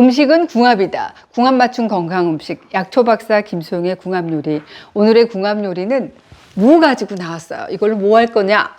음식은 궁합이다. 궁합 맞춤 건강 음식. 약초 박사 김소영의 궁합 요리. 오늘의 궁합 요리는 무 가지고 나왔어요. 이걸로 뭐 할 거냐?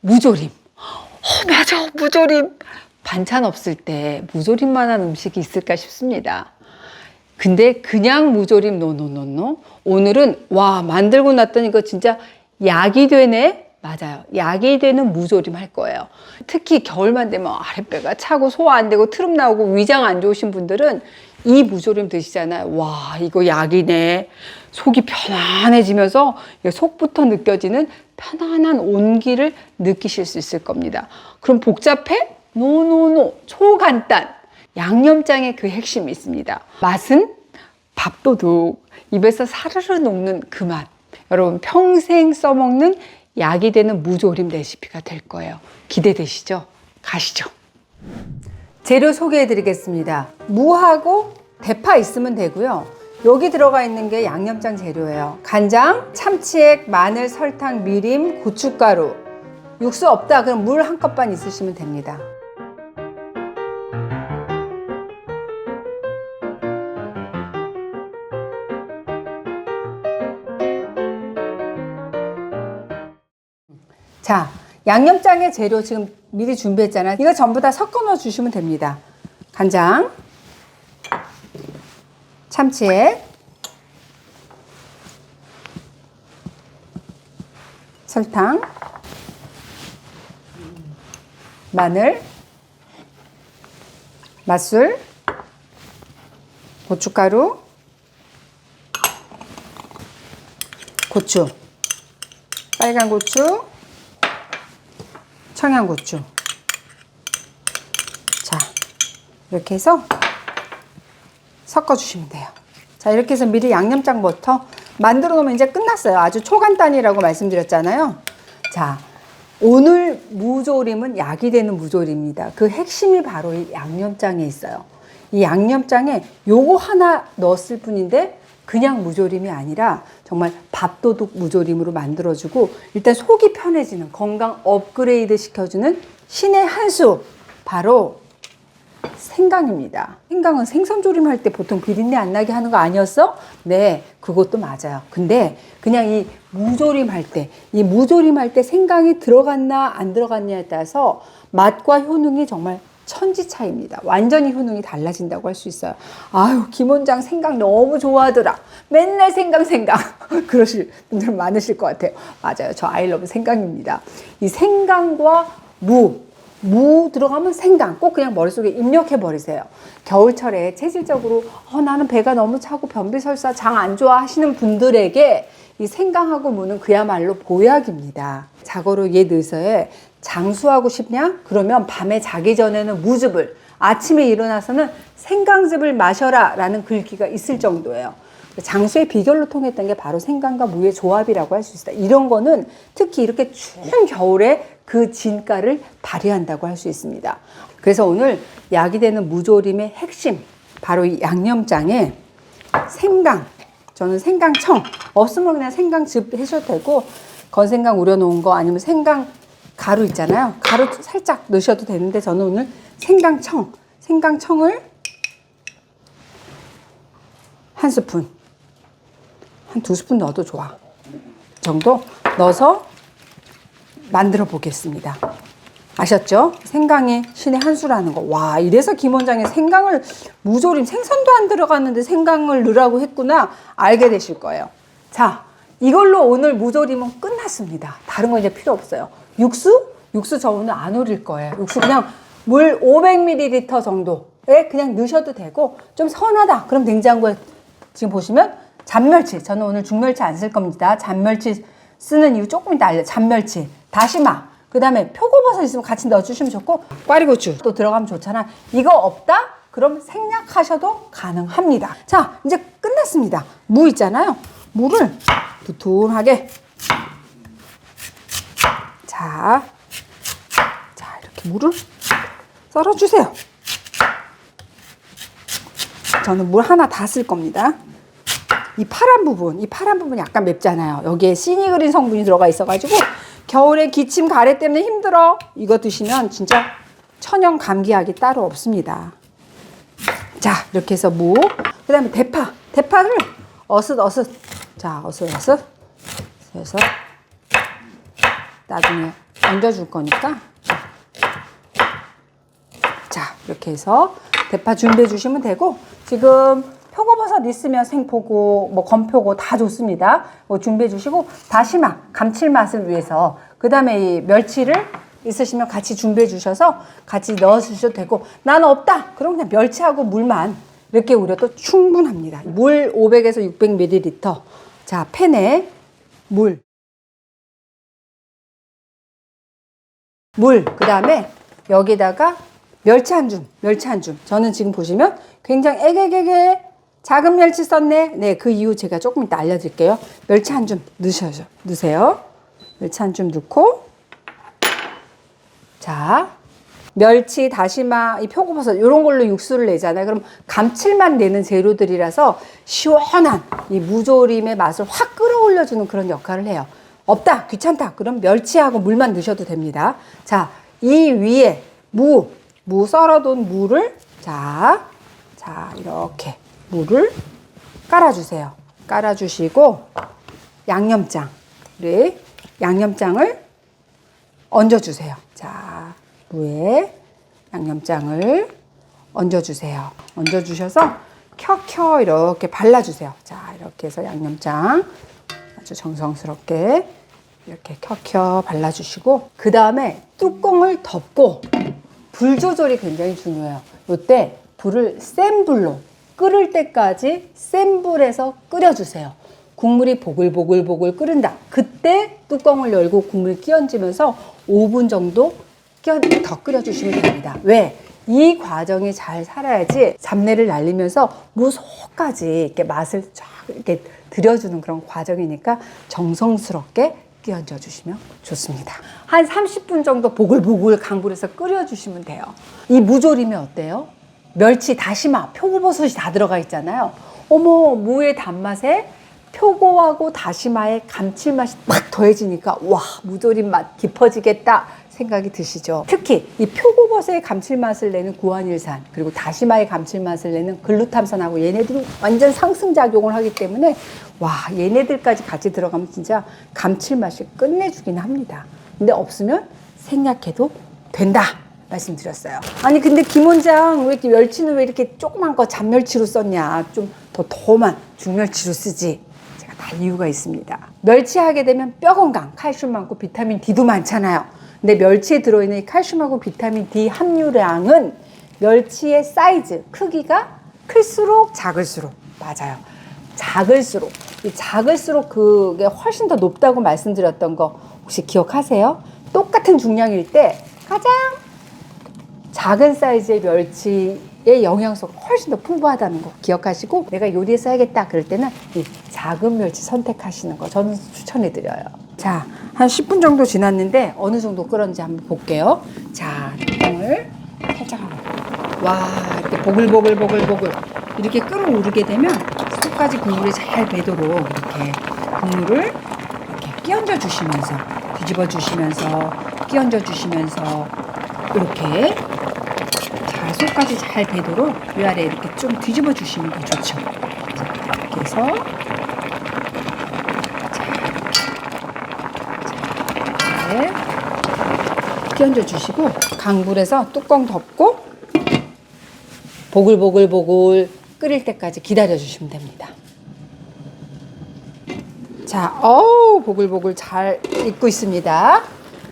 무조림. 어, 맞아. 무조림. 반찬 없을 때 무조림만한 음식이 있을까 싶습니다. 근데 그냥 무조림 노노노노. 오늘은 와 만들고 났더니 이거 진짜 약이 되네. 맞아요. 약이 되는 무조림 할 거예요. 특히 겨울만 되면 아랫배가 차고 소화 안 되고 트름 나오고 위장 안 좋으신 분들은 이 무조림 드시잖아요. 와 이거 약이네. 속이 편안해지면서 속부터 느껴지는 편안한 온기를 느끼실 수 있을 겁니다. 그럼 복잡해? 노노노 초간단. 양념장의 그 핵심이 있습니다. 맛은 밥도둑. 입에서 사르르 녹는 그 맛. 여러분 평생 써먹는 약이 되는 무조림 레시피가 될 거예요. 기대되시죠? 가시죠. 재료 소개해 드리겠습니다. 무하고 대파 있으면 되고요. 여기 들어가 있는 게 양념장 재료예요. 간장, 참치액, 마늘, 설탕, 미림, 고춧가루. 육수 없다 그럼 물 한 컵 반 있으시면 됩니다. 자, 양념장의 재료 지금 미리 준비했잖아요. 이거 전부 다 섞어 넣어 주시면 됩니다. 간장, 참치액, 설탕, 마늘, 맛술, 고춧가루, 고추, 빨간 고추, 청양고추. 자, 이렇게 해서 섞어주시면 돼요. 자, 이렇게 해서 미리 양념장부터 만들어 놓으면 이제 끝났어요. 아주 초간단이라고 말씀드렸잖아요. 자, 오늘 무조림은 약이 되는 무조림입니다. 그 핵심이 바로 이 양념장에 있어요. 이 양념장에 요거 하나 넣었을 뿐인데 그냥 무조림이 아니라 정말 밥도둑 무조림으로 만들어주고 일단 속이 편해지는 건강 업그레이드 시켜주는 신의 한수 바로 생강입니다. 생강은 생선조림 할 때 보통 비린내 안 나게 하는 거 아니었어? 네, 그것도 맞아요. 근데 그냥 이 무조림 할 때, 이 무조림 할 때 생강이 들어갔나 안 들어갔냐에 따라서 맛과 효능이 정말 천지 차이입니다. 완전히 효능이 달라진다고 할 수 있어요. 아유, 김 원장 생강 너무 좋아하더라. 맨날 생강, 생강. 그러실 분들 많으실 것 같아요. 맞아요. 저 아이러브 생강입니다. 이 생강과 무, 무 들어가면 생강 꼭 그냥 머릿속에 입력해 버리세요. 겨울철에 체질적으로 어, 나는 배가 너무 차고 변비설사 장 안 좋아 하시는 분들에게 이 생강하고 무는 그야말로 보약입니다. 자고로 옛 의서에 장수하고 싶냐? 그러면 밤에 자기 전에는 무즙을 아침에 일어나서는 생강즙을 마셔라 라는 글귀가 있을 정도예요. 장수의 비결로 통했던 게 바로 생강과 무의 조합이라고 할 수 있다. 이런 거는 특히 이렇게 추운 겨울에 그 진가를 발휘한다고 할 수 있습니다. 그래서 오늘 약이 되는 무조림의 핵심, 바로 이 양념장에 생강, 저는 생강청, 없으면 그냥 생강즙 해셔도 되고, 건생강 우려놓은 거 아니면 생강 가루 있잖아요. 가루 살짝 넣으셔도 되는데 저는 오늘 생강청, 생강청을 한 스푼, 한 두 스푼 넣어도 좋아. 정도 넣어서 만들어 보겠습니다. 아셨죠? 생강의 신의 한 수라는 거. 와, 이래서 김 원장이 생강을 무조림 생선도 안 들어갔는데 생강을 넣으라고 했구나. 알게 되실 거예요. 자, 이걸로 오늘 무조림은 끝났습니다. 다른 거 이제 필요 없어요. 육수? 육수 저 오늘 안 우릴 거예요. 육수 그냥 물 500ml 정도에 그냥 넣으셔도 되고 좀 선하다. 그럼 냉장고에 지금 보시면 잔멸치. 저는 오늘 중멸치 안 쓸 겁니다. 잔멸치 쓰는 이유 조금 이따 알려. 잔멸치, 다시마, 그 다음에 표고버섯 있으면 같이 넣어주시면 좋고 꽈리고추 또 들어가면 좋잖아. 이거 없다? 그럼 생략하셔도 가능합니다. 자, 이제 끝났습니다. 무 있잖아요. 무를 두툼하게 자, 자 이렇게 무를 썰어주세요. 저는 물 하나 다 쓸 겁니다. 이 파란 부분, 이 파란 부분 약간 맵잖아요. 여기에 시니그린 성분이 들어가 있어가지고 겨울에 기침 가래 때문에 힘들어. 이거 드시면 진짜 천연 감기약이 따로 없습니다. 자, 이렇게 해서 무. 그 다음에 대파. 대파를 어슷, 어슷. 자, 어슷, 어슷. 해서 나중에 얹어줄 거니까. 자, 이렇게 해서 대파 준비해 주시면 되고, 지금 표고버섯 있으면 생포고, 뭐 건표고 다 좋습니다. 뭐 준비해 주시고, 다시마, 감칠맛을 위해서, 그 다음에 이 멸치를 있으시면 같이 준비해 주셔서 같이 넣어 주셔도 되고, 나는 없다! 그럼 그냥 멸치하고 물만 이렇게 우려도 충분합니다. 물 500에서 600ml. 자, 팬에 물. 물, 그 다음에 여기다가 멸치 한 줌, 멸치 한 줌. 저는 지금 보시면 굉장히 애게게게 작은 멸치 썼네. 네, 그 이유 제가 조금 이따 알려드릴게요. 멸치 한 줌 넣으셔요. 넣으세요. 멸치 한 줌 넣고. 자, 멸치, 다시마, 이 표고버섯 이런 걸로 육수를 내잖아요. 그럼 감칠맛 내는 재료들이라서 시원한 이 무조림의 맛을 확 끌어올려주는 그런 역할을 해요. 없다, 귀찮다. 그럼 멸치하고 물만 넣으셔도 됩니다. 자, 이 위에 무, 무 썰어둔 무를 자, 자 이렇게 무를 깔아주세요. 깔아주시고 양념장, 우리 양념장을 얹어주세요. 자, 무에 양념장을 얹어주세요. 얹어주셔서 켜켜 이렇게 발라주세요. 자, 이렇게 해서 양념장 아주 정성스럽게 이렇게 켜켜 발라주시고 그 다음에 뚜껑을 덮고 불 조절이 굉장히 중요해요. 이때 불을 센 불로 끓을 때까지 센 불에서 끓여주세요. 국물이 보글보글보글 끓는다. 그때 뚜껑을 열고 국물 끼얹으면서 5분 정도 더 끓여주시면 됩니다. 왜? 이 과정이 잘 살아야지 잡내를 날리면서 무속까지 이렇게 맛을 쫙 이렇게 들여주는 그런 과정이니까 정성스럽게 끼얹어 주시면 좋습니다. 한 30분 정도 보글보글 강불에서 끓여 주시면 돼요. 이 무조림이 어때요? 멸치, 다시마, 표고버섯이 다 들어가 있잖아요. 어머, 무의 단맛에 표고하고 다시마의 감칠맛이 막 더해지니까 와 무조림 맛 깊어지겠다 생각이 드시죠. 특히 이 표고버섯의 감칠맛을 내는 구안일산 그리고 다시마의 감칠맛을 내는 글루탐산하고 얘네들이 완전 상승작용을 하기 때문에 와 얘네들까지 같이 들어가면 진짜 감칠맛이 끝내주긴 합니다. 근데 없으면 생략해도 된다. 말씀드렸어요. 아니 근데 김 원장 왜 이렇게 멸치는 왜 이렇게 조그만 거 잔멸치로 썼냐? 좀 더 더만 중멸치로 쓰지. 제가 다 이유가 있습니다. 멸치하게 되면 뼈 건강, 칼슘 많고 비타민 D도 많잖아요. 근데 멸치에 들어있는 이 칼슘하고 비타민 D 함유량은 멸치의 사이즈, 크기가 클수록 작을수록 맞아요. 작을수록 이 작을수록 그게 훨씬 더 높다고 말씀드렸던 거 혹시 기억하세요? 똑같은 중량일 때 가장 작은 사이즈의 멸치의 영양소가 훨씬 더 풍부하다는 거 기억하시고 내가 요리에 써야겠다 그럴 때는 이 작은 멸치 선택하시는 거 저는 추천해 드려요. 자, 한 10분 정도 지났는데 어느 정도 끓었는지 한번 볼게요. 자, 뚜껑을 살짝 하고 와, 이렇게 보글보글 보글보글 이렇게 끓어오르게 되면 속까지 국물이 잘 배도록 이렇게 국물을 이렇게 끼얹어 주시면서 뒤집어 주시면서 끼얹어 주시면서 이렇게 자, 속까지 잘 배도록 위아래 이렇게 좀 뒤집어 주시면 더 좋죠. 자, 이렇게 해서 자, 잘 끼얹어 주시고 강불에서 뚜껑 덮고 보글보글보글 끓일 때까지 기다려 주시면 됩니다. 자, 어우, 보글보글 잘 익고 있습니다.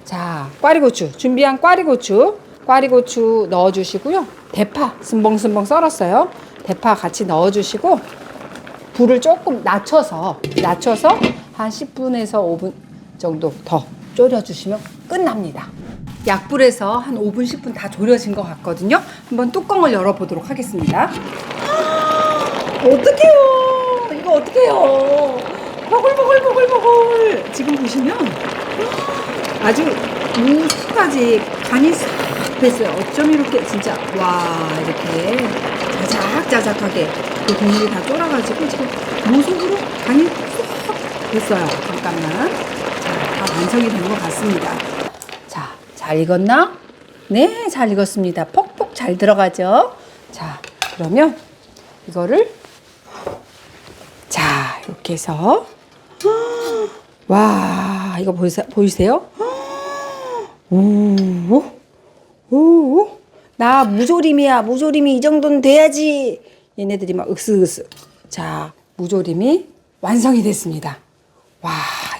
자, 꽈리고추. 준비한 꽈리고추. 꽈리고추 넣어 주시고요. 대파 스봉스봉 썰었어요. 대파 같이 넣어 주시고, 불을 조금 낮춰서, 낮춰서 한 10분에서 5분 정도 더 졸여 주시면 끝납니다. 약불에서 한 5분, 10분 다 졸여진 것 같거든요. 한번 뚜껑을 열어보도록 하겠습니다. 어떡해요. 이거 어떡해요. 보글보글보글보글. 지금 보시면 아주 무수까지 간이 싹 됐어요. 어쩜 이렇게 진짜 와 이렇게 자작자작하게 그 국물이 다 쫄아가지고 지금 무속으로 간이 쏙 됐어요. 잠깐만. 자, 다 완성이 된 것 같습니다. 자, 잘 익었나? 네, 잘 익었습니다. 퍽퍽 잘 들어가죠? 자, 그러면 이거를 자 이렇게 해서 와 이거 보이세, 보이세요? 오, 오, 나 무조림이야. 무조림이 이 정도는 돼야지. 얘네들이 막 으쓱으쓱. 자, 무조림이 완성이 됐습니다. 와,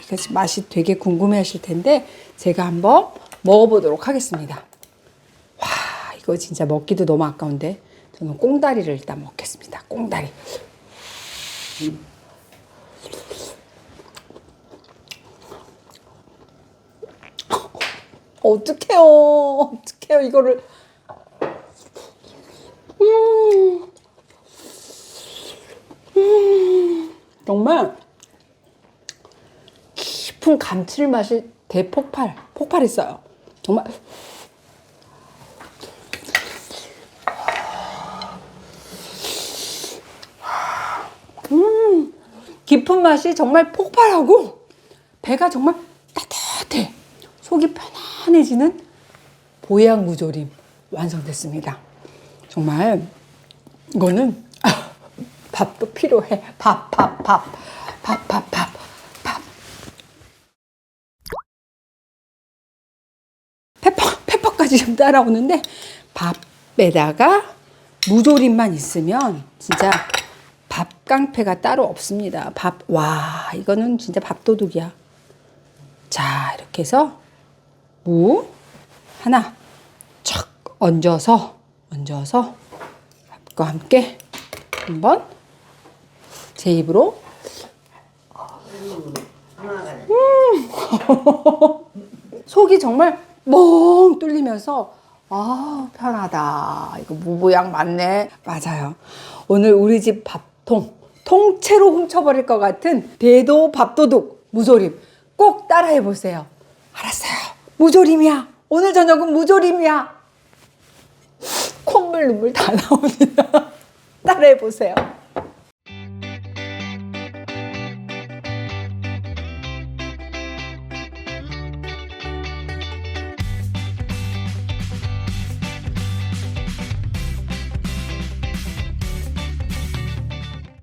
이거 맛이 되게 궁금해 하실 텐데, 제가 한번 먹어보도록 하겠습니다. 와, 이거 진짜 먹기도 너무 아까운데, 저는 꽁다리를 일단 먹겠습니다. 꽁다리. 어떡해요. 어떡해요. 이거를. 음. 음. 정말 깊은 감칠맛이 대폭발, 폭발했어요. 정말. 음. 깊은 맛이 정말 폭발하고 배가 정말 따뜻해. 속이 편안해지는 보양 무조림 완성됐습니다. 정말 이거는 밥도 필요해. 밥, 밥, 밥, 밥, 밥, 밥, 밥. 페퍼까지 좀 따라오는데 밥에다가 무조림만 있으면 진짜 밥 깡패가 따로 없습니다. 밥, 와, 이거는 진짜 밥도둑이야. 자, 이렇게 해서 무 하나 척 얹어서 얹어서 밥과 함께 한번 제 입으로 음. 속이 정말 멍 뚫리면서 아 편하다. 이거 무보양 맞네. 맞아요. 오늘 우리 집 밥통 통째로 훔쳐버릴 것 같은 대도 밥도둑 무조림 꼭 따라해 보세요. 알았어요. 무조림이야. 오늘 저녁은 무조림이야. 콧물 눈물 다 나옵니다. 따라해 보세요